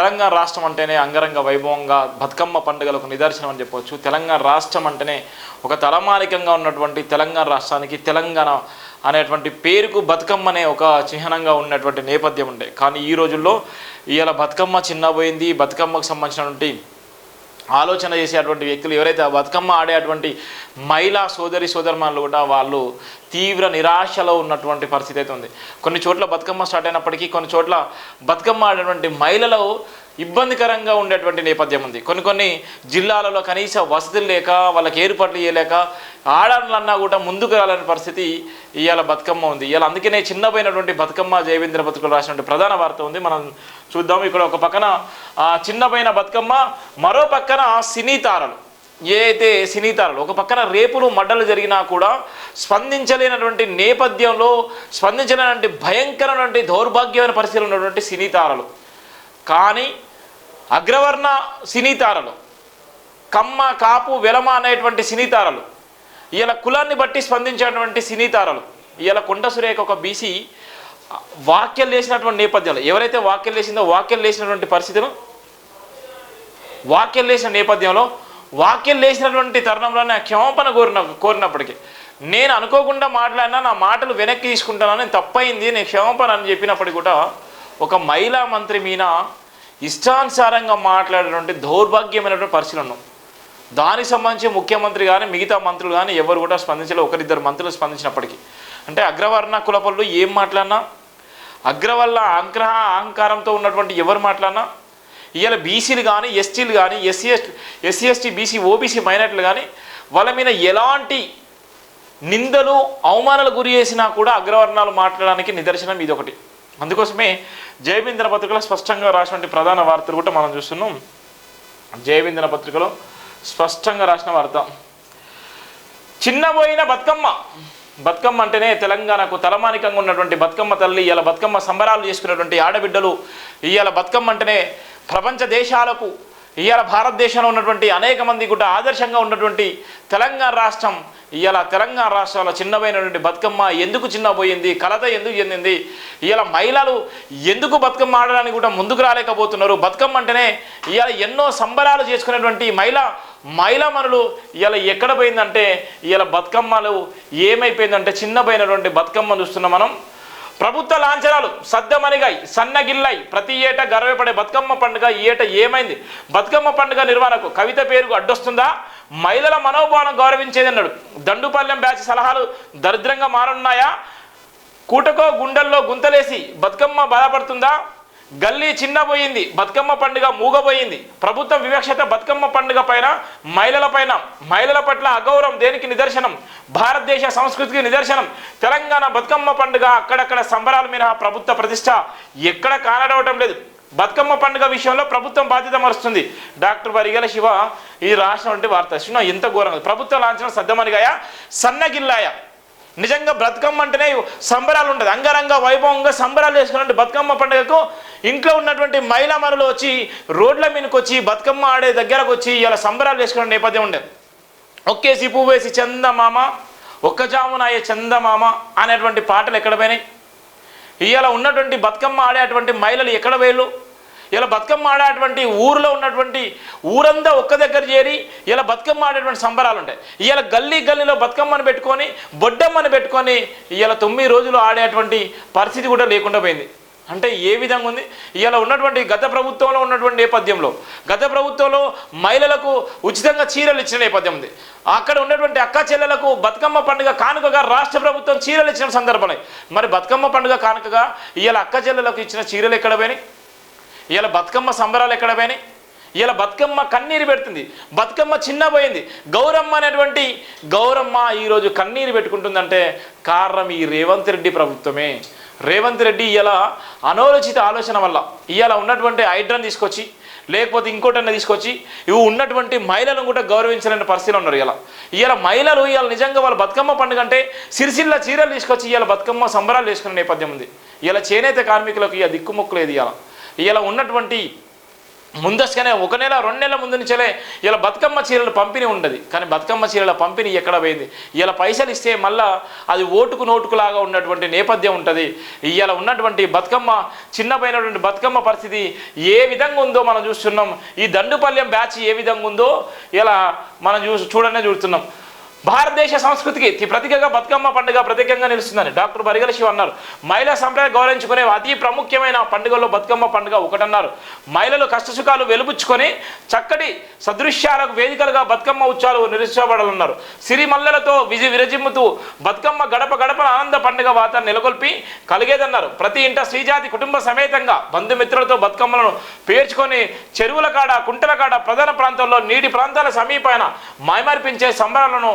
తెలంగాణ రాష్ట్రం అంటేనే అంగరంగ వైభవంగా బతుకమ్మ పండుగలకు నిదర్శనం అని చెప్పవచ్చు. తెలంగాణ రాష్ట్రం అంటేనే ఒక తలమానికంగా ఉన్నటువంటి తెలంగాణ రాష్ట్రానికి తెలంగాణ అనేటువంటి పేరుకు బతుకమ్మ అనే ఒక చిహ్నంగా ఉన్నటువంటి నేపథ్యం ఉండే. కానీ ఈ రోజుల్లో ఇవాళ బతుకమ్మ చిన్నపోయింది బతుకమ్మకు సంబంధించినటువంటి ఆలోచన చేసేటువంటి వ్యక్తులు ఎవరైతే బతుకమ్మ ఆడేటువంటి మహిళా సోదరి సోదరుమానులు కూడా వాళ్ళు తీవ్ర నిరాశలో ఉన్నటువంటి పరిస్థితి అయితే ఉంది. కొన్ని చోట్ల బతుకమ్మ స్టార్ట్ అయినప్పటికీ కొన్ని చోట్ల బతుకమ్మ ఆడేటువంటి మహిళలు ఇబ్బందికరంగా ఉండేటువంటి నేపథ్యం ఉంది. కొన్ని కొన్ని జిల్లాలలో కనీస వసతులు లేక వాళ్ళకి ఏర్పాట్లు చేయలేక ఆడాలన్నా కూడా ముందుకు రాలని పరిస్థితి ఇవాళ బతుకమ్మ ఉంది. ఇవాళ అందుకనే చిన్నపోయినటువంటి బతుకమ్మ జయవేంద్ర బతుకులు రాసినటువంటి ప్రధాన వార్త ఉంది. మనం చూద్దాం. ఇక్కడ ఒక పక్కన చిన్నపోయిన బతుకమ్మ మరో పక్కన సినీ తారలు. ఏ అయితే సినీ తారలు ఒక పక్కన రేపులు మడ్డలు జరిగినా కూడా స్పందించలేనటువంటి నేపథ్యంలో స్పందించలేనటువంటి భయంకరమైనటువంటి దౌర్భాగ్యమైన పరిస్థితులు ఉన్నటువంటి సినీ తారలు. కానీ అగ్రవర్ణ సినీ తారలు కమ్మ కాపు వెలమ అనేటువంటి సినీతారలు ఇలా కులాన్ని బట్టి స్పందించేటువంటి సినీతారలు ఇలా కొండ సురేఖ ఒక బీసీ వాక్యాలు లేసినటువంటి నేపథ్యంలో ఎవరైతే వాక్యాలు లేసిందో వాక్యాలు లేసినటువంటి పరిస్థితులు? వాక్యం లేచిన నేపథ్యంలో వాక్యం లేచినటువంటి తరుణంలోనే క్షమాపణ కోరిన కోరినప్పటికీ నేను అనుకోకుండా మాట్లాడినా నా మాటలు వెనక్కి తీసుకుంటానని తప్పైంది నేను క్షమాపణ అని చెప్పినప్పటికీ కూడా ఒక మహిళా మంత్రి మీద ఇష్టానుసారంగా మాట్లాడేటువంటి దౌర్భాగ్యమైనటువంటి పరిస్థితులు ఉన్నాం దానికి సంబంధించి ముఖ్యమంత్రి కానీ మిగతా మంత్రులు కానీ ఎవరు కూడా స్పందించలేదు ఒకరిద్దరు మంత్రులు స్పందించినప్పటికీ. అంటే అగ్రవర్ణ కులపళ్ళు ఏం మాట్లాడినా అగ్రవల్ల ఆగ్రహ అహంకారంతో ఉన్నటువంటి ఎవరు మాట్లాడినా ఇవాళ బీసీలు కానీ ఎస్టీలు కానీ SC ST SC ST BC OBC మైనార్టీలు కానీ వాళ్ళ మీద ఎలాంటి నిందలు అవమానాలు గురి చేసినా కూడా అగ్రవర్ణాలు మాట్లాడడానికి నిదర్శనం ఇది ఒకటి అందుకోసమే జయబిందన పత్రికలో స్పష్టంగా రాసినటువంటి ప్రధాన వార్తలు కూడా మనం చూస్తున్నాం. జయబిందన పత్రికలో స్పష్టంగా రాసిన వార్త. చిన్నబోయిన బతుకమ్మ. బతుకమ్మ అంటేనే తెలంగాణకు తలమానికంగా ఉన్నటువంటి బతుకమ్మ తల్లి ఇవాళ బతుకమ్మ సంబరాలు చేసుకున్నటువంటి ఆడబిడ్డలు ఇవాళ బతుకమ్మ అంటేనే ప్రపంచ దేశాలకు ఇవాళ భారతదేశంలో ఉన్నటువంటి అనేక మంది కూడా ఆదర్శంగా ఉన్నటువంటి తెలంగాణ రాష్ట్రం ఇవాళ తెలంగాణ రాష్ట్రంలో చిన్నపోయినటువంటి బతుకమ్మ ఎందుకు చిన్నపోయింది కలత ఎందుకు చెందింది ఇవాళ మహిళలు ఎందుకు బతుకమ్మ ఆడడానికి కూడా ముందుకు రాలేకపోతున్నారు. బతుకమ్మ అంటేనే ఇవాళ ఎన్నో సంబరాలు చేసుకునేటువంటి మహిళ మహిళా మనులు ఇవాళ ఎక్కడ పోయిందంటే ఇవాళ బతుకమ్మలు ఏమైపోయిందంటే చిన్నపోయినటువంటి బతుకమ్మ చూస్తున్నాం మనం. ప్రభుత్వ లాంఛనాలు సద్దమనిగాయి సన్నగిల్లాయి ప్రతి ఏటా గర్వపడే బతుకమ్మ పండుగ ఈ ఏట ఏమైంది? బతుకమ్మ పండుగ నిర్వహణకు కవిత పేరుకు అడ్డొస్తుందా? మహిళల మనోభావం గౌరవించేది అన్నాడు. దండుపల్లెం బ్యాచ్ సలహాలు దరిద్రంగా మారున్నాయా కూటకో గుండెల్లో గుంతలేసి బతుకమ్మ బాధపడుతుందా? గల్లీ చిన్నపోయింది బతుకమ్మ పండుగ మూగపోయింది ప్రభుత్వ వివక్షత బతుకమ్మ పండుగ పైన మహిళల పైన మహిళల పట్ల అగౌరవం దేనికి నిదర్శనం? భారతదేశ సంస్కృతికి నిదర్శనం. తెలంగాణ బతుకమ్మ పండుగ అక్కడక్కడ సంబరాల మినహా ప్రభుత్వ ప్రతిష్ట ఎక్కడ కానడవటం లేదు. బతుకమ్మ పండుగ విషయంలో ప్రభుత్వం బాధ్యత మరుస్తుంది. డాక్టర్ వరిగల శివ ఈ రాష్ట్రం వంటి వార్త. శివ ఎంత ఘోరంగా ప్రభుత్వ లాంఛనం సద్దమనిగాయా సన్నగిల్లాయా? నిజంగా బతుకమ్మ అంటేనే సంబరాలు ఉంటుంది అంగరంగ వైభవంగా సంబరాలు చేసుకున్నట్టు బతుకమ్మ పండుగకు ఇంట్లో ఉన్నటువంటి మహిళా మనులు వచ్చి రోడ్ల మీదకి వచ్చి బతుకమ్మ ఆడే దగ్గరకు వచ్చి ఇలా సంబరాలు చేసుకునే నేపథ్యం ఉండేది. ఒక్కేసి పువ్వు వేసి చందమామ ఒక్క జామునాయే చందమామ అనేటువంటి పాటలు ఎక్కడ పోయినాయి? ఇవాళ ఉన్నటువంటి బతుకమ్మ ఆడేటువంటి మహిళలు ఎక్కడ వేళ్ళు ఇలా బతుకమ్మ ఆడేటువంటి ఊరిలో ఉన్నటువంటి ఊరంతా ఒక్క దగ్గర చేరి ఇలా బతుకమ్మ ఆడేటువంటి సంబరాలు ఉంటాయి. ఇలా గల్లీ గల్లీలో బతుకమ్మను పెట్టుకొని బొడ్డమ్మని పెట్టుకొని ఇలా తొమ్మిది రోజులు ఆడేటువంటి పరిస్థితి కూడా లేకుండా పోయింది. అంటే ఏ విధంగా ఉంది? ఇలా ఉన్నటువంటి గత ప్రభుత్వంలో ఉన్నటువంటి నేపథ్యంలో గత ప్రభుత్వంలో మహిళలకు ఉచితంగా చీరలు ఇచ్చిన నేపథ్యం ఉంది. అక్కడ ఉన్నటువంటి అక్క చెల్లెలకు బతుకమ్మ పండుగ కానుకగా రాష్ట్ర ప్రభుత్వం చీరలు ఇచ్చిన సందర్భాలు మరి బతుకమ్మ పండుగ కానుకగా ఇలా అక్క చెల్లెలకు ఇచ్చిన చీరలు ఎక్కడ పోయినాయి? ఇవాళ బతుకమ్మ సంబరాలు ఎక్కడ పోయినాయి? ఇలా బతుకమ్మ కన్నీరు పెడుతుంది. బతుకమ్మ చిన్నపోయింది గౌరమ్మ అనేటువంటి గౌరమ్మ ఈరోజు కన్నీరు పెట్టుకుంటుందంటే కారణం ఈ రేవంత్ రెడ్డి ప్రభుత్వమే. రేవంత్ రెడ్డి ఇలా అనాలోచిత ఆలోచన వల్ల ఇవాళ ఉన్నటువంటి హైడ్రాన్ తీసుకొచ్చి లేకపోతే ఇంకోటన్నా తీసుకొచ్చి ఇవి ఉన్నటువంటి మహిళలను కూడా గౌరవించాలని పరిస్థితిలో ఉన్నారు ఇలా ఇవాళ మహిళలు ఇవాళ నిజంగా వాళ్ళ బతుకమ్మ పండుగ అంటే సిరిసిల్ల చీరలు తీసుకొచ్చి ఇవాళ బతుకమ్మ సంబరాలు చేసుకునే నేపథ్యం ఉంది. ఇలా చేనేత కార్మికులకు ఇక దిక్కుముక్కు లేదు ఇవాళ ఇలా ఉన్నటువంటి ముందస్తుగానే ఒక నెల రెండు నెలల ముందు నుంచేలే ఇలా బతుకమ్మ చీరల పంపిణీ ఉండదు కానీ బతుకమ్మ చీరల పంపిణీ ఎక్కడ పోయింది? ఇలా పైసలు ఇస్తే మళ్ళా అది ఓటుకు నోటుకులాగా ఉన్నటువంటి నేపథ్యం ఉంటుంది. ఇలా ఉన్నటువంటి బతుకమ్మ చిన్నపోయినటువంటి బతుకమ్మ పరిస్థితి ఏ విధంగా ఉందో మనం చూస్తున్నాం. ఈ దండుపల్యం బ్యాచ్ ఏ విధంగా ఉందో ఇలా మనం చూ చూడనే చూస్తున్నాం. భారతదేశ సంస్కృతికి ప్రతీకగా బతుకమ్మ పండుగ ప్రత్యేకంగా నిలుస్తుందని డాక్టర్ బరిగల శివ అన్నారు. మహిళా సంప్రదాయం గౌరవించుకునే అతి ప్రాముఖ్యమైన పండుగల్లో బతుకమ్మ పండుగ ఒకటన్నారు. మహిళలు కష్టసుఖాలు వెలుపుచ్చుకొని చక్కటి సదృశ్యాలకు వేదికలుగా బతుకమ్మ ఉత్సవాలు నిర్వహించబడాలన్నారు. సిరిమల్లెలతో విజి విరజిమ్ముతూ బతుకమ్మ గడప గడప ఆనంద పండుగ వాతావరణం నెలకొల్పి కలిగేదన్నారు. ప్రతి ఇంట శ్రీజాతి కుటుంబ సమేతంగా బంధుమిత్రులతో బతుకమ్మలను పేర్చుకొని చెరువుల కాడ కుంటల కాడ ప్రధాన ప్రాంతంలో నీటి ప్రాంతాల సమీపాన మైమర్పించే సంబరాలను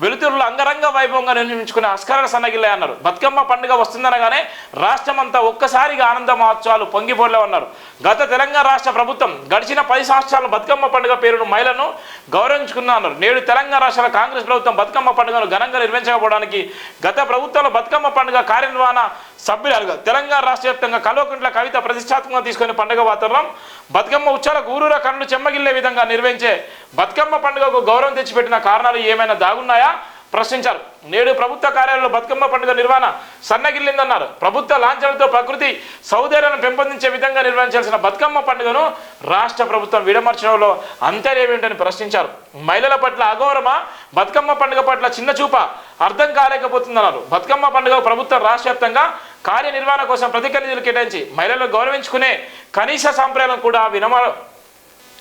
వెలుతురులో అంగరంగ వైభవంగా నిర్మించుకునే అస్కరణ సన్నగిల్లే అన్నారు. బతుకమ్మ పండుగ వస్తుందనగానే రాష్ట్రం అంతా ఒక్కసారిగా ఆనంద మహోత్సవాలు పొంగిపోలే ఉన్నారు గత తెలంగాణ రాష్ట్ర ప్రభుత్వం గడిచిన పది సంవత్సరాలు బతుకమ్మ పండుగ పేరును మహిళను గౌరవించుకున్నా అన్నారు. నేడు తెలంగాణ రాష్ట్ర కాంగ్రెస్ ప్రభుత్వం బతుకమ్మ పండుగను ఘనంగా నిర్వహించకపోవడానికి గత ప్రభుత్వంలో బతుకమ్మ పండుగ కార్యనిర్వహణ సభ్యులుగా తెలంగాణ రాష్ట్ర వ్యాప్తంగా కల్వకుంట్ల కవిత ప్రతిష్టాత్మకంగా తీసుకునే పండుగ వాతావరణం బతుకమ్మ ఉచ్చాల ఊరూర కన్నులు చెమ్మగిల్లే విధంగా నిర్వహించే బతుకమ్మ పండుగకు గౌరవం తెచ్చిపెట్టిన కారణాలు ఏమైనా దాగున్నాయా? ప్రశ్నించారు. నేడు ప్రభుత్వ కార్యాలయంలో బతుకమ్మ పండుగ నిర్వహణ సన్నగిల్లిందన్నారు. ప్రభుత్వ లాంఛనంతో ప్రకృతి సౌదర్యాలను పెంపొందించే విధంగా నిర్వహించాల్సిన బతుకమ్మ పండుగను రాష్ట్ర ప్రభుత్వం విడమర్చడంలో అంతర్యమేమిటని ప్రశ్నించారు. మహిళల పట్ల అగౌరవమా బతుకమ్మ పండుగ పట్ల చిన్న చూప? అర్థం కాలేకపోతుందన్నారు. బతుకమ్మ పండుగ ప్రభుత్వం రాష్ట్ర వ్యాప్తంగా కార్యనిర్వహణ కోసం ప్రతిక నిధులు కేటాయించి మహిళలను గౌరవించుకునే కనీస సంప్రదాయం కూడా వినమ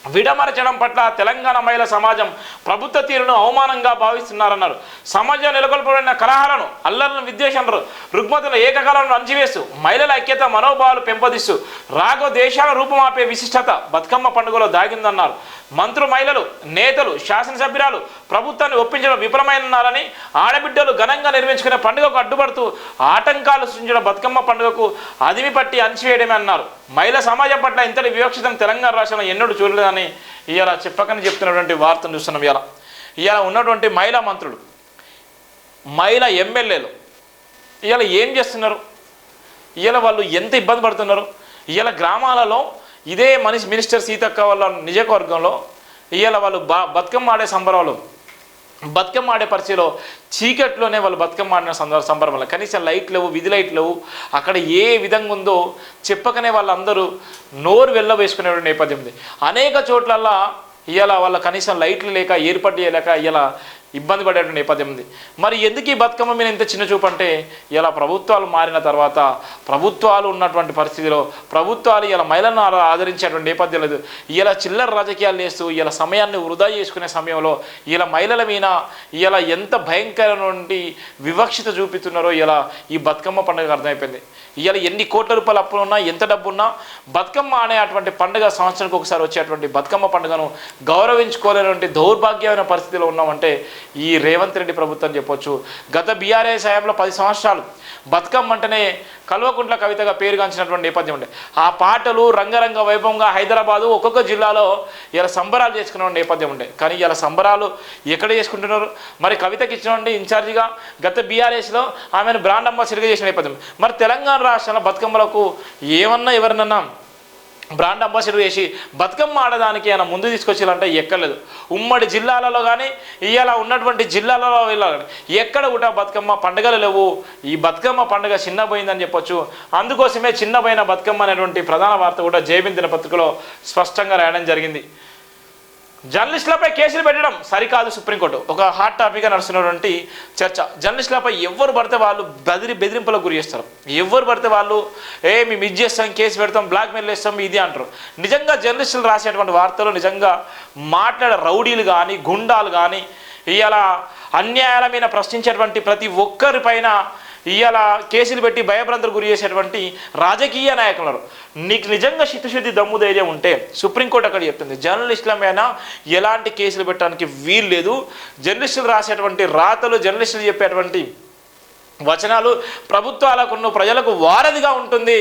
విడమరచడం పట్ల తెలంగాణ మహిళా సమాజం ప్రభుత్వ తీరును అవమానంగా భావిస్తున్నారన్నారు. సమాజం నెలకొల్పబడిన కలహాలను అల్లర్లను విద్వేషాలను రుగ్మతుల ఏకకాలను అణచివేస్తూ మహిళల ఐక్యత మనోభావాలు పెంపొందిస్తూ రాగో దేశాల రూపుమాపే విశిష్టత బతుకమ్మ పండుగలో దాగిందన్నారు. మంత్రు మహిళలు నేతలు శాసనసభ్యురాలు ప్రభుత్వాన్ని ఒప్పించడం విఫలమైనారని ఆడబిడ్డలు ఘనంగా నిర్మించుకునే పండుగకు అడ్డుపడుతూ ఆటంకాలు సృష్టించిన బతుకమ్మ పండుగకు అదిమి పట్టి అణచివేయడమే అన్నారు. మహిళా సమాజం పట్ల ఇంతటి వివక్షితం తెలంగాణ రాష్ట్రంలో ఎన్నడూ చూడలేదని ఇవాళ చెప్పకని చెప్తున్నటువంటి వార్తను చూస్తున్నాం ఇవాళ ఇవాళ ఉన్నటువంటి మహిళా మంత్రులు మహిళా ఎమ్మెల్యేలు ఇవాళ ఏం చేస్తున్నారు? ఇవాళ వాళ్ళు ఎంత ఇబ్బంది పడుతున్నారు? ఇవాళ గ్రామాలలో ఇదే మనిషి మినిస్టర్ సీతక్క వాళ్ళ నియోజకవర్గంలో ఇవాళ వాళ్ళు బా బతుకమ్మ ఆడే సంబరాలు బతుకమ్మ ఆడే పరిచయలో చీకట్లోనే వాళ్ళు బతుకమ్మ ఆడిన సందర్భ సంబరంలో కనీసం లైట్ లేవు విధి లైట్ లేవు. అక్కడ ఏ విధంగా ఉందో చెప్పకనే వాళ్ళందరూ నోరు వెళ్ళవేసుకునే నేపథ్యం ఉంది. అనేక చోట్లల్లా ఇలా వాళ్ళ కనీసం లైట్లు లేక ఏర్పాటు చేయలేక ఇలా ఇబ్బంది పడేటువంటి నేపథ్యం ఉంది. మరి ఎందుకు ఈ బతుకమ్మ మీద ఇంత చిన్న చూపు అంటే ఇలా ప్రభుత్వాలు మారిన తర్వాత ప్రభుత్వాలు ఉన్నటువంటి పరిస్థితిలో ప్రభుత్వాలు ఇలా మహిళలను ఆదరించేటువంటి నేపథ్యం లేదు. ఇలా చిల్లర రాజకీయాలు చేస్తూ ఇలా సమయాన్ని వృధా చేసుకునే సమయంలో ఇలా మహిళల మీద ఇలా ఎంత భయంకరమైనటువంటి వివక్షత చూపిస్తున్నారో ఇలా ఈ బతుకమ్మ పండుగ అర్థమైపోయింది. ఇవాళ ఎన్ని కోట్ల రూపాయల అప్పులు ఉన్నా ఎంత డబ్బు ఉన్నా బతుకమ్మ అనే అటువంటి పండుగ సంవత్సరానికి ఒకసారి వచ్చేటువంటి బతుకమ్మ పండుగను గౌరవించుకోలేనటువంటి దౌర్భాగ్యమైన పరిస్థితిలో ఉన్నామంటే ఈ రేవంత్ రెడ్డి ప్రభుత్వం చెప్పొచ్చు. గత బీఆర్ఎస్ హయాంలో పది సంవత్సరాలు బతుకమ్మ అంటేనే కల్వకుంట్ల కవితగా పేరుగాంచినటువంటి నేపథ్యం ఉండే. ఆ పాటలు రంగరంగ వైభవంగా హైదరాబాదు ఒక్కొక్క జిల్లాలో ఇలా సంబరాలు చేసుకునే నేపథ్యం ఉండే. కానీ ఇలా సంబరాలు ఎక్కడ చేసుకుంటున్నారు? మరి కవితకి ఇచ్చినటువంటి ఇన్ఛార్జిగా గత బీఆర్ఎస్లో ఆమెను బ్రాండ్ అంబాసిడర్గా చేసిన నేపథ్యం. మరి తెలంగాణ రాష్ట్రంలో బతుకమ్మలకు ఏమన్నా ఎవరినన్నా బ్రాండ్ అంబాసిడర్ చేసి బతుకమ్మ ఆడడానికి ఆయన ముందు తీసుకొచ్చారంటే ఎక్కలేదు ఉమ్మడి జిల్లాలలో కానీ ఇవాళ ఉన్నటువంటి జిల్లాలలో వెళ్ళాలి. ఎక్కడ కూడా బతుకమ్మ పండుగలు లేవు. ఈ బతుకమ్మ పండుగ చిన్నపోయిందని చెప్పొచ్చు. అందుకోసమే చిన్నపోయిన బతుకమ్మ అనేటువంటి ప్రధాన వార్త కూడా జయబిన్ దినపత్రికలో స్పష్టంగా రాయడం జరిగింది. జర్నలిస్టులపై కేసులు పెట్టడం సరికాదు సుప్రీంకోర్టు. ఒక హాట్ టాపిక్గా నడుస్తున్నటువంటి చర్చ. జర్నలిస్టులపై ఎవరు పడితే వాళ్ళు బెదిరి బెదిరింపులకు గురి చేస్తారు. ఎవరు పడితే వాళ్ళు ఏ మేము ఇది చేస్తాం కేసు పెడతాం బ్లాక్మెయిల్ చేస్తాం ఇది అంటారు. నిజంగా జర్నలిస్టులు రాసేటువంటి వార్తలు నిజంగా మాట్లాడే రౌడీలు కానీ గుండాలు కానీ ఇవాళ అన్యాయాల మీద ప్రశ్నించేటువంటి ప్రతి ఒక్కరిపైన ఇవాళ కేసులు పెట్టి భయభ్రాంతులు గురి చేసేటువంటి రాజకీయ నాయకులు నీకు నిజంగా చిత్తశుద్ధి దమ్ము ధైర్యం ఉంటే సుప్రీంకోర్టు అక్కడ చెప్తుంది జర్నలిస్టుల మీద ఎలాంటి కేసులు పెట్టడానికి వీలు లేదు. జర్నలిస్టులు రాసేటువంటి రాతలు జర్నలిస్టులు చెప్పేటువంటి వచనాలు ప్రభుత్వాలకు ప్రజలకు వారధిగా ఉంటుంది.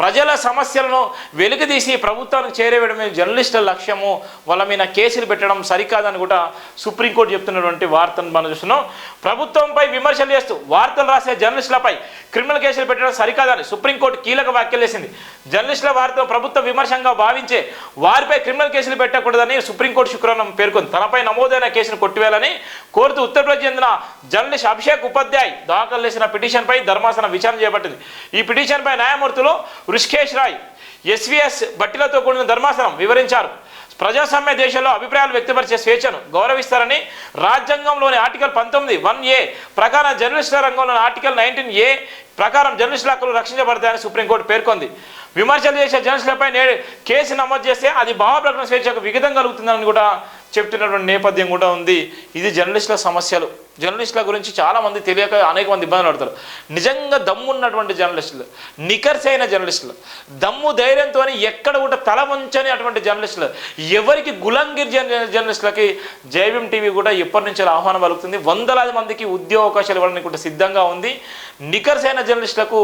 ప్రజల సమస్యలను వెలుగుదీసి ప్రభుత్వానికి చేరేవేయడమే జర్నలిస్టుల లక్ష్యము. వాళ్ళ మీద కేసులు పెట్టడం సరికాదని కూడా సుప్రీంకోర్టు చెప్తున్నటువంటి వార్తను మనం చూస్తున్నాం. ప్రభుత్వంపై విమర్శలు చేస్తూ వార్తలు రాసే జర్నలిస్టులపై క్రిమినల్ కేసులు పెట్టడం సరికాదని సుప్రీంకోర్టు కీలక వ్యాఖ్యలు చేసింది. జర్నలిస్టుల వారితో ప్రభుత్వ విమర్శంగా భావించే వారిపై క్రిమినల్ కేసులు పెట్టకూడదని సుప్రీంకోర్టు శుక్రవారం పేర్కొంది. తనపై నమోదైన కేసును కొట్టివేయాలని కోరుతూ ఉత్తరప్రదేశ్ చెందిన జర్నలిస్ట్ అభిషేక్ ఉపాధ్యాయ్ దాఖలు చేసిన పిటిషన్పై ధర్మాసనం విచారణ చేపట్టింది. ఈ పిటిషన్పై న్యాయమూర్తులు రుషికేష్ రాయ్ ఎస్వీఎస్ బట్టిలతో కూడిన ధర్మాసనం వివరించారు. ప్రజాస్వామ్య దేశంలో అభిప్రాయాలు వ్యక్తపరిచే స్వేచ్ఛను గౌరవిస్తారని రాజ్యాంగంలోని ఆర్టికల్ పంతొమ్మిది వన్ ఏ ప్రకారం జర్నలిస్టుల రంగంలోని ఆర్టికల్ నైన్టీన్ ఏ ప్రకారం జర్నలిస్టుల హక్కులు రక్షించబడతాయని సుప్రీంకోర్టు పేర్కొంది. విమర్శలు చేసే జర్నలిస్టులపై నేడు కేసు నమోదు చేస్తే అది భావప్రకటన స్వేచ్ఛకు విఘితం కలుగుతుందని కూడా చెప్తున్నటువంటి నేపథ్యం కూడా ఉంది. ఇది జర్నలిస్టుల సమస్యలు. జర్నలిస్టుల గురించి చాలామంది తెలియక అనేక మంది ఇబ్బందులు పడతారు. నిజంగా దమ్ము ఉన్నటువంటి జర్నలిస్టులు నికర్సైన జర్నలిస్టులు దమ్ము ధైర్యంతో ఎక్కడ కూడా తల వంచని అటువంటి జర్నలిస్టులు ఎవరికి గులంగిర్ జర్నలిస్టులకి జైభీం టీవీ కూడా ఎప్పటి నుంచి ఆహ్వానం పలుకుతుంది. వందలాది మందికి ఉద్యోగ అవకాశాలు ఇవ్వడానికి కూడా సిద్ధంగా ఉంది. నికర్సైన జర్నలిస్టులకు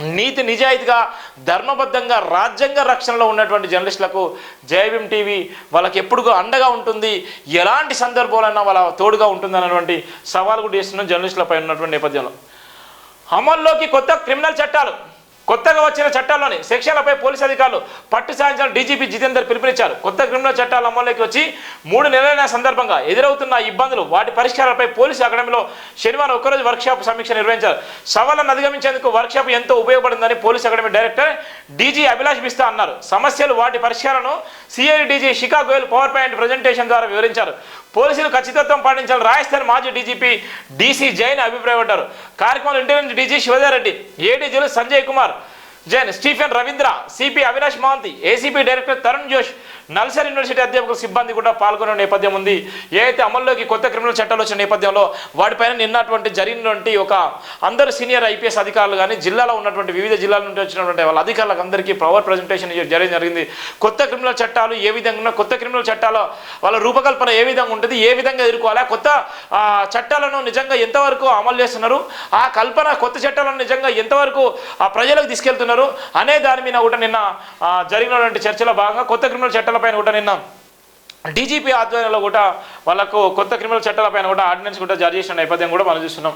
నీతి నిజాయితీగా ధర్మబద్ధంగా రాజ్యాంగ రక్షణలో ఉన్నటువంటి జర్నలిస్టులకు జయభీం టీవీ వాళ్ళకి ఎప్పుడు అండగా ఉంటుంది. ఎలాంటి సందర్భాలన్నా వాళ్ళ తోడుగా ఉంటుంది అన్నటువంటి సవాల్ కూడా చేస్తున్నాం జర్నలిస్టులపై ఉన్నటువంటి నేపథ్యంలో. అమల్లోకి కొత్త క్రిమినల్ చట్టాలు. కొత్తగా వచ్చిన చట్టాల్లోని సెక్షన్లపై పోలీసు అధికారులు పట్టు సాయించాలని డీజీపీ జితేందర్ పిలుపునిచ్చారు. కొత్త క్రిమినల్ చట్టాలు అమల్లోకి వచ్చి మూడు నెలలైన సందర్భంగా ఎదురవుతున్న ఇబ్బందులు వాటి పరిష్కారాలపై పోలీసు అకాడమీలో శనివారం ఒకరోజు వర్క్షాప్ సమీక్ష నిర్వహించారు. సవాళ్ళను అధిగమించేందుకు వర్క్షాప్ ఎంతో ఉపయోగపడిందని police academy director DG Abhilash Bisht అన్నారు. సమస్యలు వాటి పరిష్కారాలను CID DG Shikha Goel power point presentation ద్వారా వివరించారు. పోలీసులు ఖచ్చితత్వం పాటించాలని రాజస్థాన్ మాజీ డీజీపీ డీసీ జైన్ అభిప్రాయపడ్డారు. కార్యక్రమంలో intelligence DG Shivadhar Reddy ఏడీజీలు Sanjay Kumar Jain Stephen Ravindra CP Avinash Mohanty ACP director Tarun Josh NALSAR university అధ్యాపకుల సిబ్బంది కూడా పాల్గొనే నేపథ్యం ఉంది. ఏదైతే అమల్లోకి కొత్త క్రిమినల్ చట్టాలు వచ్చిన నేపథ్యంలో వాటిపైన నిన్నటువంటి జరిగినటువంటి ఒక అందరు సీనియర్ ఐపీఎస్ అధికారులు కానీ జిల్లాలో ఉన్నటువంటి వివిధ జిల్లాల నుండి వచ్చినటువంటి వాళ్ళ అధికారులకు అందరికీ పవర్ ప్రజెంటేషన్ జరిగి జరిగింది. కొత్త క్రిమినల్ చట్టాలు ఏ విధంగా కొత్త క్రిమినల్ చట్టాల వాళ్ళ రూపకల్పన ఏ విధంగా ఉంటుంది ఏ విధంగా ఎదుర్కోవాలి కొత్త చట్టాలను నిజంగా ఎంతవరకు అమలు చేస్తున్నారు ఆ కల్పన కొత్త చట్టాలను నిజంగా ఎంతవరకు ఆ ప్రజలకు తీసుకెళ్తున్నారు అనే దాని మీద కూడా నిన్న జరిగినటువంటి చర్చలో భాగంగా కొత్త క్రిమినల్ చట్టాలపైన కూడా నిన్న డీజీపీ ఆధ్వర్యంలో కూడా వాళ్ళకు కొత్త క్రిమినల్ చట్టాలపైన కూడా ఆర్డినెన్స్ కూడా జారీ చేసిన నేపథ్యం కూడా మనం చూస్తున్నాం.